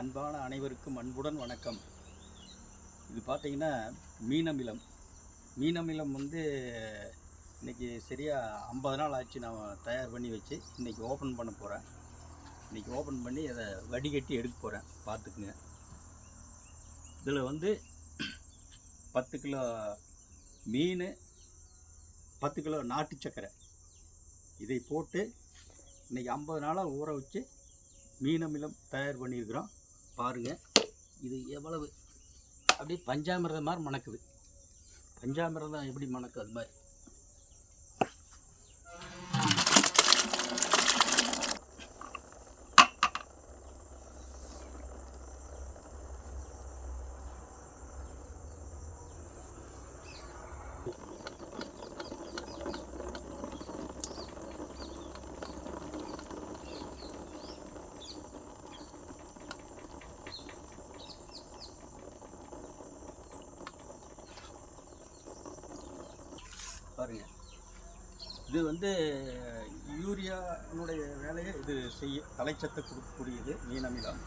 அன்பான அனைவருக்கும் அன்புடன் வணக்கம். இது பார்த்தீங்கன்னா மீனமிலம். மீனமிலம் வந்து இன்னைக்கு சரியாக ஐம்பது நாள் ஆச்சு நான் தயார் பண்ணி வச்சு. இன்றைக்கி ஓப்பன் பண்ண போகிறேன் இன்றைக்கி ஓப்பன் பண்ணி அதை வடிகட்டி எடுக்க போகிறேன் பார்த்துக்குங்க. இதில் வந்து பத்து கிலோ மீன் பத்து கிலோ நாட்டு சக்கரை. இதை போட்டு இன்னைக்கு ஐம்பது நாளாக ஊற வச்சு மீனமிலம் தயார் பண்ணியிருக்கிறோம். பாருங்கள் இது எவ்வளவு? அப்படியே பஞ்சாமிரதம் மாதிரி மணக்குது. பஞ்சாமிரதம் எப்படி மணக்கும் அது மாதிரி. பாருங்க. இது வந்து யூரியானுடைய வேலையை இது செய்ய தலைச்சத்தை கொடுக்கக்கூடியது மீனமிலம்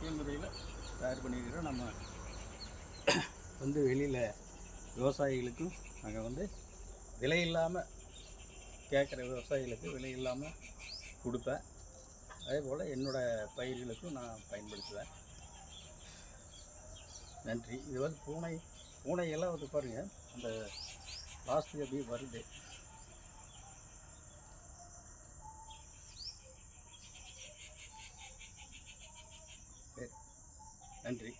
இந்த முறையில் தயார் பண்ணிக்கிறோம் நம்ம வந்து வெளியில் விவசாயிகளுக்கும் நாங்கள் வந்து விலை இல்லாமல் கேட்குற விவசாயிகளுக்கு விலை இல்லாமல் கொடுப்பேன். அதே போல் என்னோடய பயிர்களுக்கும் நான் பயன்படுத்துவேன். நன்றி. இது வந்து பூனை பூனையெல்லாம் வந்து பாருங்கள் அந்த லாஸ்ட்டு அப்படியே வருது. சரி நன்றி.